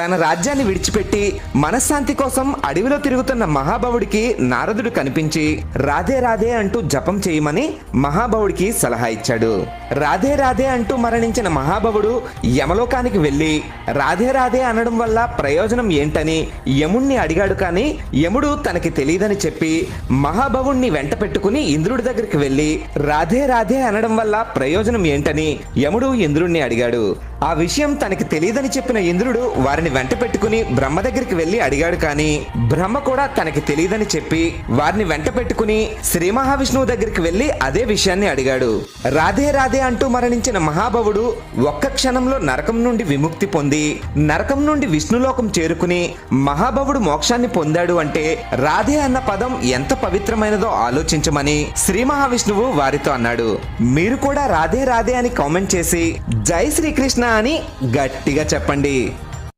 తన రాజ్యాన్ని విడిచిపెట్టి మనశ్శాంతి కోసం అడవిలో తిరుగుతున్న మహాభవుడికి నారదుడు కనిపించి రాధే రాధే అంటూ జపం చేయమని మహాభవుడికి సలహా ఇచ్చాడు. రాధే రాధే అంటూ మరణించిన మహాభవుడు యమలోకానికి వెళ్ళి రాధే రాధే అనడం వల్ల ప్రయోజనం ఏంటని యముణ్ణి అడిగాడు కానీ యముడు తనకి తెలియదని చెప్పి మహాభవుణ్ణి వెంట పెట్టుకుని ఇంద్రుడి దగ్గరికి వెళ్ళి రాధే రాధే అనడం వల్ల ప్రయోజనం ఏంటని యముడు ఇంద్రుణ్ణి అడిగాడు. ఆ విషయం తనకి తెలియదని చెప్పిన ఇంద్రుడు వారిని వెంట పెట్టుకుని బ్రహ్మ దగ్గరికి వెళ్ళి అడిగాడు కానీ బ్రహ్మ కూడా తనకి తెలియదని చెప్పి వారిని వెంట పెట్టుకుని శ్రీ మహావిష్ణువు దగ్గరికి వెళ్ళి అదే విషయాన్ని అడిగాడు. రాధే రాధే అంటూ మరణించిన మహాభవుడు ఒక్క క్షణంలో నరకం నుండి విముక్తి పొంది నరకం నుండి విష్ణులోకం చేరుకుని మహాభవుడు మోక్షాన్ని పొందాడు అంటే రాధే అన్న పదం ఎంత పవిత్రమైనదో ఆలోచించమని శ్రీ మహావిష్ణువు వారితో అన్నాడు. మీరు కూడా రాధే రాధే అని కామెంట్ చేసి జై శ్రీకృష్ణ అని గట్టిగా చెప్పండి.